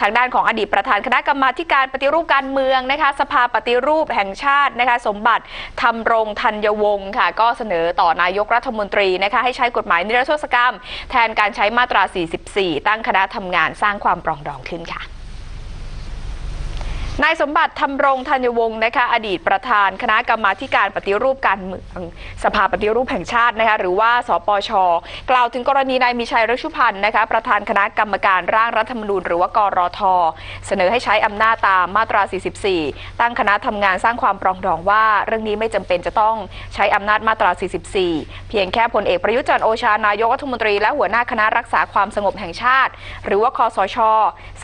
ทางด้านของอดีตประธานคณะกรรมาการปฏิรูปการเมืองนะคะ สภาปฏิรูปแห่งชาตินะคะ สมบัติธรรมรงธัญวงศ์ค่ะ ก็เสนอต่อนายกรัฐมนตรีนะคะให้ใช้กฎหมายนิรโทษกรรม แทนการใช้มาตรา 44 ตั้งคณะทำงานสร้างความปรองดองขึ้นค่ะ นายสมบัติธรรมรงธัญวงศ์นะคะอดีตประธานคณะกรรมาการปฏิรูปการเมืองสภาปฏิรูปแห่งชาตินะคะหรือว่าสปช กล่าวถึงกรณีนายมีชัยฤชุพันธ์นะคะประธานคณะกรรมการร่างรัฐธรรมนูญหรือว่ากรท เสนอให้ใช้อำนาจตามมาตรา 44 ตั้งคณะทำงานสร้างความปรองดองว่า เรื่องนี้ไม่จำเป็นจะต้องใช้อำนาจมาตรา 44 เพียงแค่พลเอกประยุทธ์จันทร์โอชานายกรัฐมนตรีและหัวหน้าคณะรักษาความสงบแห่งชาติ หรือว่าคอสช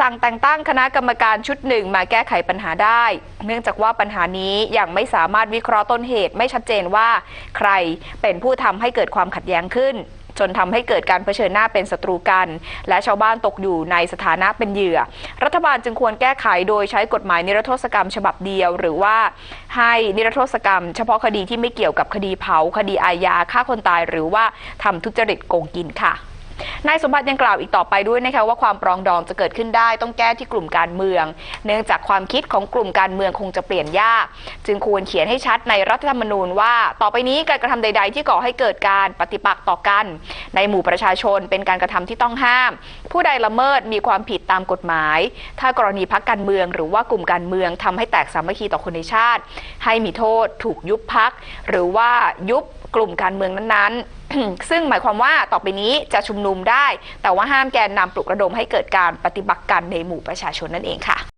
สั่งแต่งตั้งคณะกรรมการชุดหนึ่งมาแก้ไขปัญหาได้ เนื่องจากว่าปัญหานี้ยังไม่สามารถวิเคราะห์ต้นเหตุ ไม่ชัดเจนว่าใครเป็นผู้ทำให้เกิดความขัดแย้งขึ้น จนทำให้เกิดการเผชิญหน้าเป็นศัตรูกัน และชาวบ้านตกอยู่ในสถานะเป็นเหยื่อ รัฐบาลจึงควรแก้ไขโดยใช้กฎหมายนิรโทษกรรมฉบับเดียว หรือว่าให้นิรโทษกรรม เฉพาะคดีที่ไม่เกี่ยวกับคดีเผา คดีอาญาฆ่าคนตาย หรือว่าทำทุจริตโกงกินค่ะ นายสมบัติยังกล่าวอีกต่อไปด้วยนะคะว่าความปรองดองจะเกิดขึ้นได้ต้องแก้ที่กลุ่มการเมือง เนื่องจากความคิดของกลุ่มการเมืองคงจะเปลี่ยนยาก จึงควรเขียนให้ชัดในรัฐธรรมนูญว่า ต่อไปนี้การกระทำใด ๆ ที่ก่อให้เกิดการปฏิปักษ์ต่อกัน ในหมู่ประชาชนเป็นการกระทำที่ต้องห้าม ผู้ใดละเมิดมีความผิดตามกฎหมาย ถ้ากรณีพักการเมืองหรือว่ากลุ่มการเมืองทำให้แตกสามัคคีต่อคนในชาติ ให้มีโทษ ถูกยุบพัก หรือว่ายุบกลุ่มการเมืองนั้นๆ ซึ่งหมายความว่าต่อไปนี้จะชุมนุมได้ แต่ว่าห้ามแกนนำปลุกระดมให้เกิดการปฏิบัติกันในหมู่ประชาชนนั่นเองค่ะ